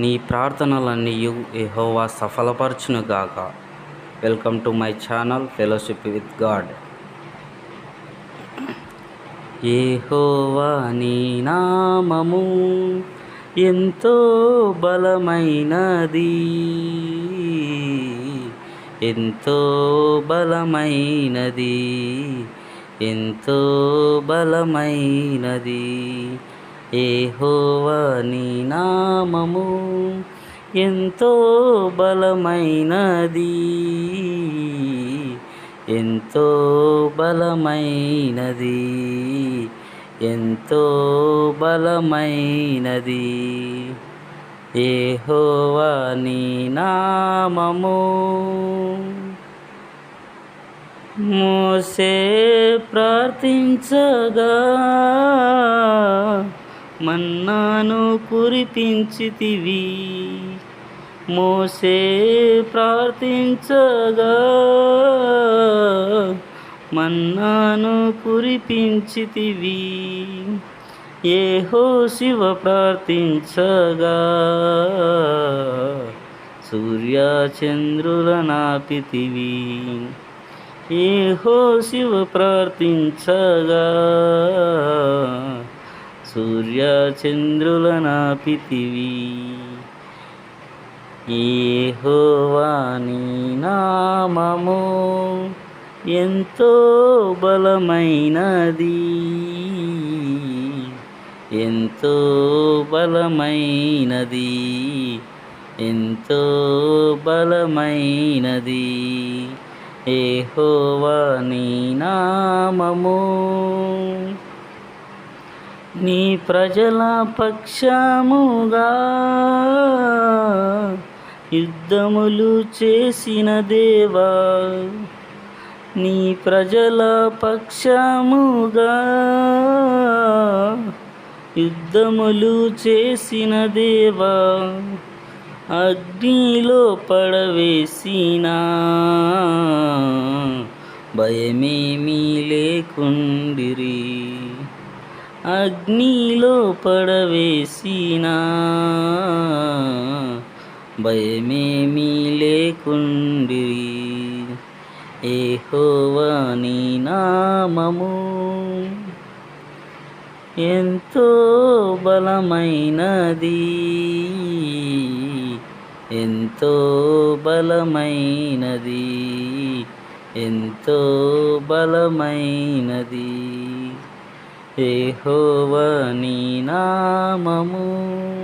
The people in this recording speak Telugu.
నీ ప్రార్థనలన్నీ Jehovah సఫలపరచునుగాక. Welcome to my channel fellowship with God Jehovah నీ నామము ఎంతో బలమైనది. ఎంతో బలమైనది. ఎంతో బలమైనది. యెహోవా నీ నామము ఎంతో బలమైనది. ఎంతో బలమైనది. ఎంతో బలమైనది. యెహోవా నీ నామము మోసే ప్రార్థించగా మన్నాను కురిపించితివి. మోసే ప్రార్థించగా మన్నాను కురిపించితివి. ఏహో శివ ప్రార్థించగా సూర్యచంద్రుల నాపితివి. ఏహో శివ ప్రార్థించగా సూర్యచంద్రుల నాపితివి ఏహోవాని నామము ఎంతో బలమైనది. ఎంతో బలమైనది. ఎంతో బలమైనది. ఏహోవాని నామము నీ ప్రజల పక్షముగా యుద్ధములు చేసిన దేవా నీ ప్రజల పక్షముగా యుద్ధములు చేసిన దేవా అగ్నిలో పడవేసిన భయమేమీ లేకుండిరి. అగ్నిలో పడవేసిన భయమేమీ లేకుండి ఏహోవాని నామము ఎంతో బలమైనది. ఎంతో బలమైనది. ఎంతో బలమైనది. యెహోవా నీ నామము.